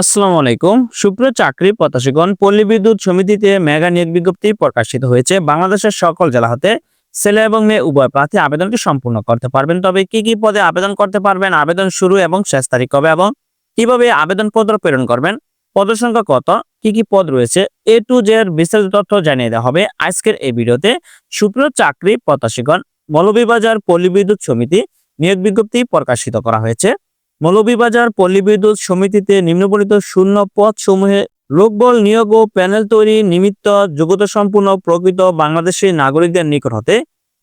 আসসালামু আলাইকুম। সুপ্রিয় চাকরি প্রত্যাশীগণ, পল্লী বিদ্যুৎ সমিতিতে মেগা নিয়োগ বিজ্ঞপ্তি প্রকাশিত হয়েছে। বাংলাদেশের সকল জেলা হতে ছেলে এবং মেয়ে উভয় প্রার্থী আবেদনটি সম্পূর্ণ করতে পারবেন। তবে কি কি পদে আবেদন করতে পারবেন, আবেদন শুরু এবং শেষ তারিখ কবে এবং কীভাবে আবেদনপত্র প্রেরণ করবেন, পদের সংখ্যা কত, কি কি পদ রয়েছে, এ টু জেড বিস্তারিত তথ্য জানিয়ে দেওয়া হবে আজকের এই ভিডিওতে। সুপ্রিয় চাকরি প্রত্যাশীগণ, মৌলভীবাজার পল্লী বিদ্যুৎ সমিতি নিয়োগ বিজ্ঞপ্তি প্রকাশিত করা হয়েছে। মৌলভীবাজার পল্লী বিদ্যুৎ সমিতিতে নিম্নবর্ণিত শূন্য পদ সমূহে লোকবল নিয়োগ ও প্যানেল তৈরি নিমিত্ত যোগ্যতা সম্পূর্ণ প্রকৃত বাংলাদেশী নাগরিকদের নিকট হতে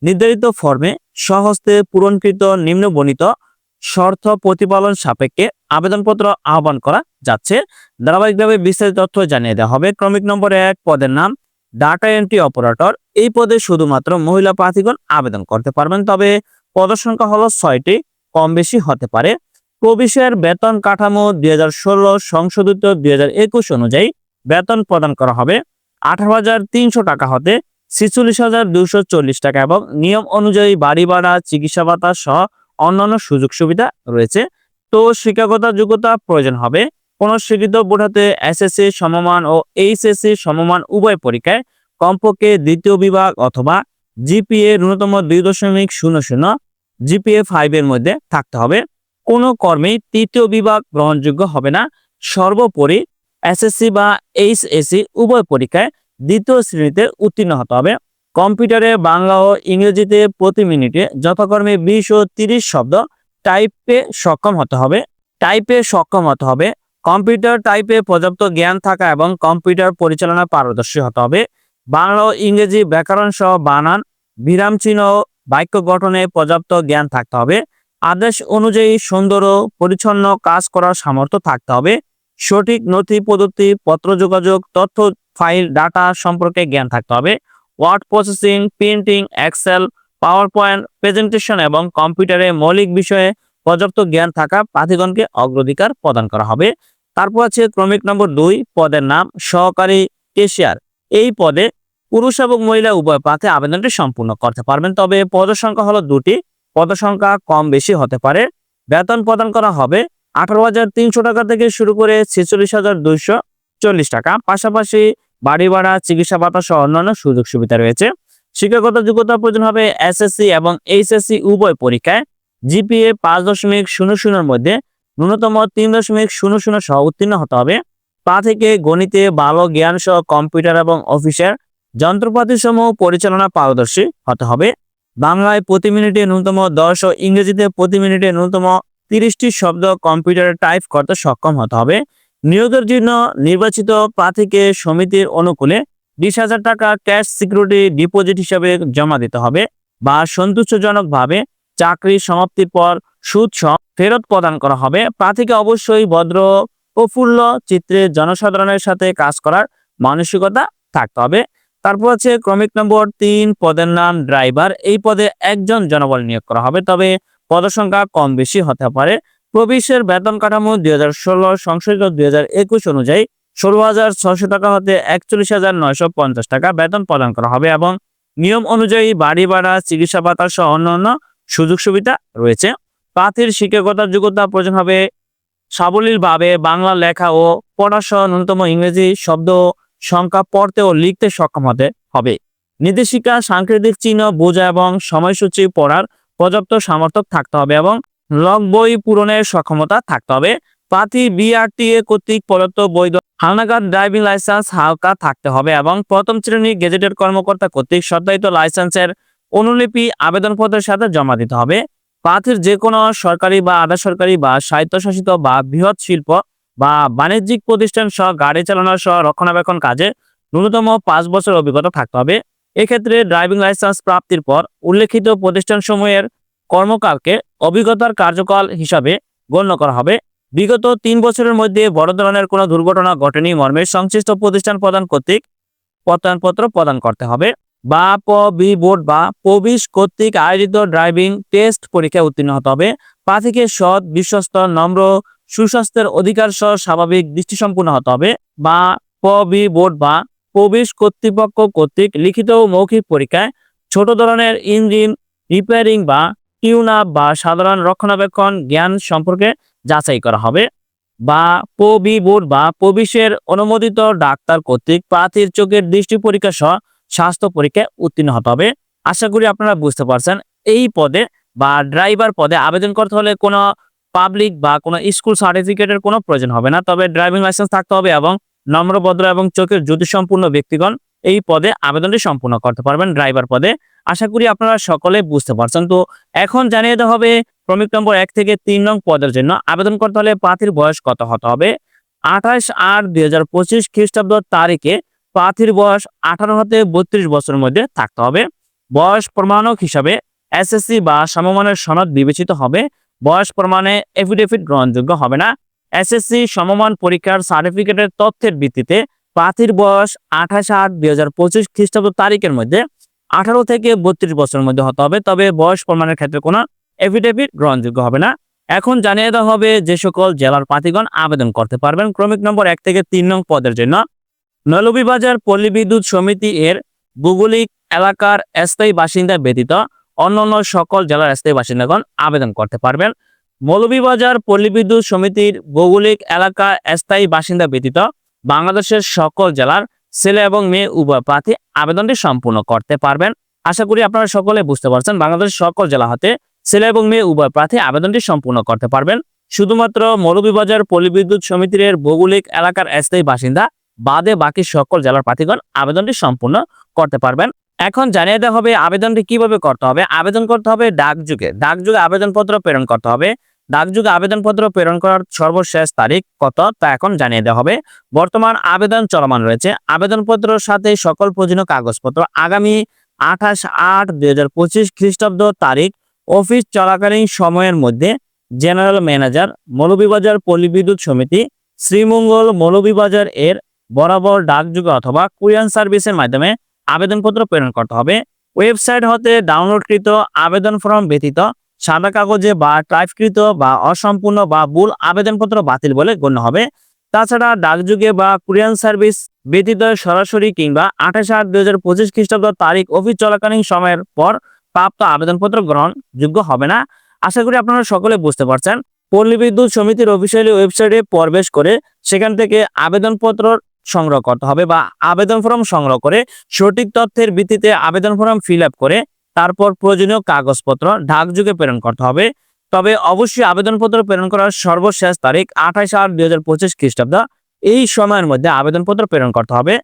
নির্ধারিত ফর্মে সহস্তে পূরণকৃত নিম্নবর্ণিত শর্ত প্রতিপালন সাপেক্ষে আবেদনপত্র আহ্বান করা যাচ্ছে। ধারাবাহিকভাবে বিস্তারিত তথ্য জানিয়ে দেওয়া হবে। ক্রমিক নম্বর এক, পদের নাম ডাটা এন্ট্রি অপারেটর। এই পদে শুধুমাত্র মহিলা প্রার্থীগণ আবেদন করতে পারবেন, তবে পদের সংখ্যা হলো ছয়টি কম বেশি হতে পারে। প্রবিশের বেতন কাঠামো দুই হাজার ষোলো, সংশোধিত দুই হাজার একুশ অনুযায়ী বেতন প্রদান করা হবে আঠারো টাকা হতে ছেচল্লিশ হাজার দুশো চল্লিশ টাকা এবং নিয়ম অনুযায়ী বাড়ি ভাড়া, চিকিৎসা ভাতা সহ অন্যান্য সুযোগ সুবিধা রয়েছে। তো শিক্ষাগত যোগ্যতা প্রয়োজন হবে। কোন স্বীকৃত বোর্ড হতে এসএসসি সমমান ও এইচএসসি সমমান উভয় পরীক্ষায় কমপক্ষে দ্বিতীয় বিভাগ অথবা জিপিএ ন্যূনতম দুই দশমিক শূন্য শূন্য জিপিএ ফাইভ এর মধ্যে থাকতে হবে। কোনো কর্মেই তৃতীয় বিভাগ গ্রহণযোগ্য হবে না। সর্বোপরি এসএসসি বা এইচএসসি উভয় পরীক্ষায় দ্বিতীয় শ্রেণীতে উত্তীর্ণ হতে হবে। কম্পিউটারে, বাংলা ও ইংরেজিতে প্রতি মিনিটে যথাক্রমে বিশ ও তিরিশ শব্দ টাইপে সক্ষম হতে হবে। টাইপে সক্ষম হতে হবে। কম্পিউটার টাইপে পর্যাপ্ত জ্ঞান থাকা এবং কম্পিউটার পরিচালনা পারদর্শী হতে হবে। বাংলা ও ইংরেজি ব্যাকরণ সহ বানান, বিরাম চিহ্ন ও বাক্য গঠনে পর্যাপ্ত জ্ঞান থাকতে হবে। আদেশ অনুযায়ী সুন্দর ও পরিচ্ছন্ন কাজ করার সামর্থ্য থাকতে হবে। সঠিক নথি পদ্ধতি পত্র যোগাযোগ, তথ্য, ফাইল, ডাটা সম্পর্কে জ্ঞান থাকতে হবে। Word processing, printing, Excel PowerPoint presentation এবং কম্পিউটারে মৌলিক বিষয়ে পর্যাপ্ত জ্ঞান থাকা প্রার্থীগণকে অগ্রাধিকার প্রদান করা হবে। তারপর আছে ক্রমিক নম্বর দুই, পদের নাম, সহকারী কেশিয়ার। এই পদে পুরুষ এবং মহিলা উভয় প্রার্থী আবেদনটি সম্পূর্ণ করতে পারবেন। তবে পদের সংখ্যা হলো দুটি। পদ সংখ্যা কম বেশি হতে পারে। বেতন প্রদান করা হবে আঠারো হাজার তিনশো টাকা থেকে শুরু করে ছেচল্লিশ হাজার দুইশো চল্লিশ টাকা। পাশাপাশি বাড়ি ভাড়া, চিকিৎসা ভাতা সহ অন্যান্য সুযোগ সুবিধা রয়েছে। শিক্ষাগত যোগ্যতা প্রয়োজন হবে এসএসসি এবং এইচএসসি উভয় পরীক্ষায়। জিপিএ পাঁচ দশমিক শূন্য শূন্যের মধ্যে ন্যূনতম তিন দশমিক শূন্য শূন্য সহ উত্তীর্ণ হতে হবে। তা থেকে গণিতে ভালো জ্ঞান সহ কম্পিউটার এবং অফিসের যন্ত্রপাতি সমূহ পরিচালনা পারদর্শী হতে হবে। বাংলায় প্রতি মিনিটে ন্যূনতম দশ ও ইংরেজিতে প্রতি মিনিটে ন্যূনতম তিরিশটি শব্দ কম্পিউটারে টাইপ করতে সক্ষম হতে হবে। নিয়োগের জন্য নির্বাচিত প্রার্থীকে সমিতির অনুকূলে বিশ হাজার টাকা ক্যাশ সিকিউরিটি ডিপোজিট হিসাবে জমা দিতে হবে বা সন্তুষ্টজনকভাবে চাকরি সমাপ্তির পর সুদ ফেরত প্রদান করা হবে। প্রার্থীকে অবশ্যই ভদ্র প্রফুল্ল চিত্রে জনসাধারণের সাথে কাজ করার মানসিকতা থাকতে হবে। তারপর আছে ক্রমিক নম্বর তিন, পদের নাম ড্রাইভার। এই পদে একজন জনবল নিয়োগ করা হবে, তবে পদসংখ্যা কম বেশি হতে পারে। প্রবেশের বেতন কাঠামো দুই হাজার ষোলো, সংশোধিত দুই হাজার একুশ অনুযায়ী ষোলো হাজার ছশো টাকা হতে একচল্লিশ হাজার নয়শো পঞ্চাশ টাকা বেতন প্রদান করা হবে এবং নিয়ম অনুযায়ী বাড়ি ভাড়া, চিকিৎসা ভাতা সহ অন্যান্য সুযোগ সুবিধা রয়েছে। প্রার্থীর শিক্ষকতার যোগ্যতা প্রয়োজন হবে সাবলীলভাবে বাংলা লেখা ও পড়াসহ ন্যূনতম ইংরেজি শব্দ সংখ্যা পড়তে ও লিখতে সক্ষম হতে হবে। নির্দেশিকা, সাংকেতিক চিহ্ন, বোঝা এবং সময়সূচি পড়ার পর্যাপ্ত সামর্থ্য থাকতে হবে এবং লগ বই পূরণের সক্ষমতা থাকতে হবে। প্রার্থী বিআরটিএ কর্তৃক প্রদত্ত বৈধ হালনাগাদ ড্রাইভিং লাইসেন্স হালকা থাকতে হবে এবং প্রথম শ্রেণির গেজেটেড কর্মকর্তা কর্তৃক সত্যায়িত লাইসেন্সের অনুলিপি আবেদনপত্রের সাথে জমা দিতে হবে। প্রার্থীর যে কোনো সরকারি বা আধা সরকারি বা স্বায়ত্তশাসিত বা বৃহৎ শিল্প বা বাণিজ্যিক প্রতিষ্ঠান সহ গাড়ি চালানো সহ রক্ষণাবেক্ষণ কাজে ন্যূনতম পাঁচ বছর অভিজ্ঞতা থাকতে হবে। এক্ষেত্রে ড্রাইভিং লাইসেন্স প্রাপ্তির পর উল্লেখিত প্রতিষ্ঠানসমূহের কর্মকালকে অভিজ্ঞতার কার্যকাল হিসাবে গণ্য করা হবে। বিগত তিন বছরের মধ্যে বড় ধরনের কোনো দুর্ঘটনা ঘটেনি মর্মে সংশ্লিষ্ট প্রতিষ্ঠান প্রদান কর্তৃক প্রত্যয়নপত্র প্রদান করতে হবে। বা প, বি, বোর্ড বা প্রবিশ কর্তৃক আয়োজিত ড্রাইভিং টেস্ট পরীক্ষায় উত্তীর্ণ হতে হবে। প্রার্থীকে সৎ, বিশ্বস্ত, নম্র সুস্বাস্থ্যের অধিকার সহ স্বাভাবিক দৃষ্টিসম্পন্ন হতে হবে বা প বি, বোর্ড বা প্রবেশ কর্তৃপক্ষ কর্তৃক লিখিত ও মৌখিক পরীক্ষায় ছোট ধরনের ইঞ্জিন, রিপেয়ারিং বা টিউন আপ বা সাধারণ রক্ষণাবেক্ষণ জ্ঞান সম্পর্কে যাচাই করা হবে বা পবি বোর্ড বা পবিশের অনুমোদিত ডাক্তার কর্তৃক প্রার্থীর চোখের দৃষ্টি পরীক্ষা সহ স্বাস্থ্য পরীক্ষায় উত্তীর্ণ হতে হবে। আশা করি আপনারা বুঝতে পারছেন। এই পদে বা ড্রাইভার পদে আবেদন করতে হলে কোনো পাবলিক বা কোনো স্কুল সার্টিফিকেটের কোনো প্রয়োজন হবে না। তবে ড্রাইভিং লাইসেন্স থাকতে হবে এবং নম্রভদ্র এবং চোখের জ্যোতি সম্পূর্ণ ব্যক্তিগণ এই পদে আবেদনটি সম্পূর্ণ করতে পারবেন ড্রাইভার পদে। আশা করি আপনারা সকলে বুঝতে পারছেন। তো এখন জানিয়ে দেওয়া হবে ক্রমিক নম্বর এক থেকে তিন নং পদের জন্য আবেদন করতে হলে প্রার্থীর বয়স কত হতে হবে? আঠাশ আট দুই হাজার পঁচিশ খ্রিস্টাব্দ তারিখে প্রার্থীর বয়স আঠারো হতে বত্রিশ বছরের মধ্যে থাকতে হবে। বয়স প্রমাণক হিসাবে এসএসসি বা সমমানের সনদ বিবেচিত হবে। বয়স প্রমাণে এফিডেভিট গ্রহণযোগ্য হবে না। এসএসসি সমমান পরীক্ষার সার্টিফিকেটের তথ্যের ভিত্তিতে প্রার্থীর বয়স আঠাশ আট দুই হাজার পঁচিশ খ্রিস্টাব্দ তারিখের মধ্যে আঠারো থেকে বত্রিশ বছরের মধ্যে হতে হবে, তবে বয়স প্রমাণের ক্ষেত্রে কোনো এফিডেভিট গ্রহণযোগ্য হবে না। এখন জানিয়ে দেওয়া হবে যে সকল জেলার প্রার্থীগণ আবেদন করতে পারবেন ক্রমিক নম্বর এক থেকে তিন নং পদের জন্য। নলবিবাজার পল্লী বিদ্যুৎ সমিতি এর ভৌগোলিক এলাকার স্থায়ী বাসিন্দা ব্যতীত অন্যান্য সকল জেলার স্থায়ী বাসিন্দাগণ আবেদন করতে পারবেন। মৌলভীবাজার পল্লী বিদ্যুৎ সমিতির ভৌগোলিক এলাকা স্থায়ী বাসিন্দা ব্যতীত বাংলাদেশের সকল জেলার ছেলে এবং মেয়ে উভয় প্রার্থী আবেদনটি সম্পূর্ণ করতে পারবেন। আশা করি আপনারা সকলে বুঝতে পারছেন, বাংলাদেশের সকল জেলা হতে ছেলে এবং মেয়ে উভয় প্রার্থী আবেদনটি সম্পূর্ণ করতে পারবেন। শুধুমাত্র মৌলভীবাজার পল্লী বিদ্যুৎ সমিতির ভৌগোলিক এলাকার স্থায়ী বাসিন্দা বাদে বাকি সকল জেলার প্রার্থীগণ আবেদনটি সম্পূর্ণ করতে পারবেন। এখন জানিয়ে দেওয়া হবে আবেদনটি কীভাবে করতে হবে। আবেদন করতে হবে ডাকযুগে ডাকযুগে আবেদনপত্র প্রেরণ করতে হবে। ডাকযুগে আবেদনপত্র প্রেরণ করার সর্বশেষ তারিখ কত তা এখন জানিয়ে দেওয়া হবে। বর্তমান আবেদন চলমান রয়েছে। আবেদনপত্রের সাথে সকল প্রয়োজনীয় কাগজপত্র। আগামী আঠাশ আট দুই হাজার পঁচিশ খ্রিস্টাব্দ তারিখ। অফিস চলাকালীন সময়ের মধ্যে জেনারেল ম্যানেজার, মৌলভীবাজার পল্লী বিদ্যুৎ সমিতি, শ্রীমঙ্গল মৌলভীবাজার এর বরাবর ডাকযুগে অথবা কুরিয়ান সার্ভিসের মাধ্যমে আবেদনপত্র প্রেরণ করতে হবে। ওয়েবসাইট হতে ডাউনলোডকৃত আবেদন ফর্ম ব্যতীত সাদা কাগজে বা টাইপকৃত বা অসম্পূর্ণ বা ভুল আবেদনপত্র বাতিল বলে গণ্য হবে। তাছাড়া ডাকযুগে বা কুরিয়ান সার্ভিস ব্যতীত সরাসরি কিংবা আঠাশ আট দুই হাজার পঁচিশ খ্রিস্টাব্দ তারিখ অফিস চলাকালীন সময়ের পর প্রাপ্ত আবেদনপত্র গ্রহণযোগ্য হবে না। আশা করি আপনারা সকলে বুঝতে পারছেন। পল্লী বিদ্যুৎ সমিতির অফিসিয়ালি ওয়েবসাইটে প্রবেশ করে সেখান থেকে আবেদনপত্র সংগ্রহ করতে হবে বা আবেদন ফর্ম সংগ্রহ করে সঠিক তথ্যের ভিত্তিতে আবেদন ফর্ম ফিল করে তারপর প্রয়োজনীয় কাগজপত্র ডাকযোগে প্রেরণ করতে হবে। তবে অবশ্যই আবেদনপত্র প্রেরণ করার সর্বশেষ তারিখ আঠাশ আট দুই হাজার পঁচিশ খ্রিস্টাব্দ। এই সময়ের মধ্যে আবেদনপত্র প্রেরণ করতে হবে।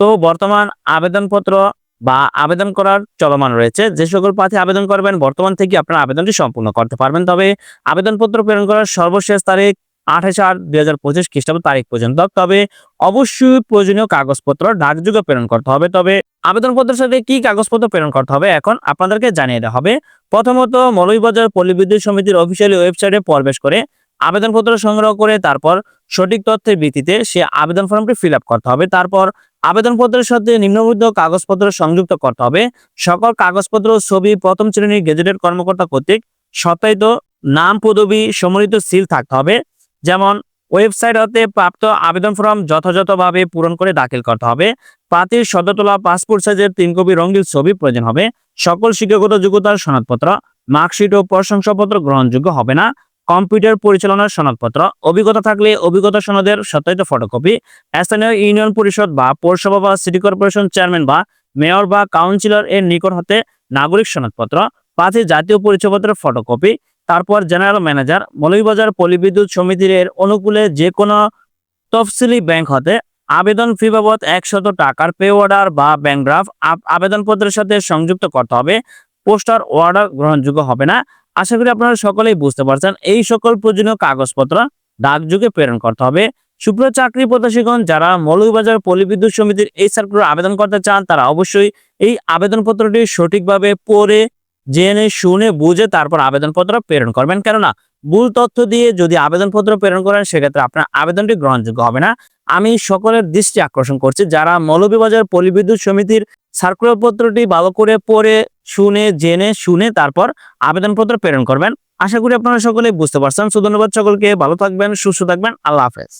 তো বর্তমান আবেদনপত্র বা আবেদন করার চলমান রয়েছে। যে সকল প্রার্থী আবেদন করবেন, বর্তমান থেকে আপনার আবেদনটি সম্পূর্ণ করতে পারবেন। তবে আবেদনপত্র প্রেরণ করার সর্বশেষ তারিখ আঠাশ আট দুই হাজার পঁচিশ খ্রিস্টাব্দ তারিখ পর্যন্ত। তবে অবশ্যই প্রয়োজনীয় কাগজপত্র ডাকযোগে প্রেরণ করতে হবে। তবে আবেদনপত্রের সাথে কি কাগজপত্র প্রেরণ করতে হবে এখন আপনাদেরকে জানিয়ে দেওয়া হবে। প্রথমত মৌলভীবাজার পল্লী বিদ্যুৎ সমিতির অফিসিয়ালি ওয়েবসাইটে প্রবেশ করে আবেদনপত্র সংগ্রহ করে তারপর সঠিক তথ্যের ভিত্তিতে সে আবেদন ফর্মটি ফিল করতে হবে। তারপর আবেদনপত্রের সাথে নিম্নবদ্ধ কাগজপত্র সংযুক্ত করতে হবে। সকল কাগজপত্র, ছবি, প্রথম শ্রেণির গেজেটেড কর্মকর্তা কর্তৃক সত্যায়িত নাম, পদবি সম্মিলিত সিল থাকতে হবে। যেমন ওয়েবসাইট হতে প্রাপ্ত আবেদন ফর্ম যথাযথভাবে পূরণ করে দাখিল করতে হবে। প্রার্থীর সদ্যতলা পাসপোর্ট সাইজের তিন কপি রঙিন ছবি প্রয়োজন হবে। সকল শিক্ষাগত যোগ্যতার সনদপত্র, মার্কশিট ও প্রশংসাপত্র গ্রহণযোগ্য হবে না। কম্পিউটার পরিচালনার সনদপত্র, অভিজ্ঞতা থাকলে অভিজ্ঞতা সনদের সত্যায়িত ফটোকপি, স্থানীয় ইউনিয়ন পরিষদ বা পৌরসভা বা সিটি কর্পোরেশন চেয়ারম্যান বা মেয়র বা কাউন্সিলর এর নিকট হতে নাগরিক সনদপত্র প্রার্থীর জাতীয় পরিচয়পত্রের ফটোকপি তারপর জেনারেল ম্যানেজার মৌলভীবাজার পলিবিদ্যুৎ সমিতির অনুকূলে যে কোনো তফসিলি ব্যাংক হতে আবেদন ফি বাবদ একশত টাকার পে অর্ডার বা ব্যাংক ড্রাফট আবেদনপত্রের সাথে সংযুক্ত করতে হবে। পোস্টার অর্ডার গ্রহণযোগ্য হবে না। আশা করি আপনারা সকলেই বুঝতে পারছেন। এই সকল প্রয়োজনীয় কাগজপত্র ডাকযোগে প্রেরণ করতে হবে। সুপ্র চাকরি প্রত্যাশীগণ, যারা মৌলভীবাজার পলিবিদ্যুৎ সমিতির এই সার্কুলার আবেদন করতে চান, তারা অবশ্যই এই আবেদনপত্রটি সঠিকভাবে পড়ে জেনে, শুনে, বুঝে তারপর আবেদনপত্র প্রেরণ করবেন। কেননা ভুল তথ্য দিয়ে যদি আবেদনপত্র প্রেরণ করেন, সেক্ষেত্রে আপনার আবেদনটি গ্রহণযোগ্য হবে না। আমি সকলের দৃষ্টি আকর্ষণ করছি। যারা মৌলভীবাজার পল্লীবিদ্যুৎ সমিতির সার্কুলার পত্রটি ভালো করে পড়ে, শুনে, জেনে, শুনে তারপর আবেদনপত্র প্রেরণ করবেন। আশা করি আপনারা সকলেই বুঝতে পারছেন। সো, ধন্যবাদ সকলকে। ভালো থাকবেন, সুস্থ থাকবেন। আল্লাহ হাফেজ।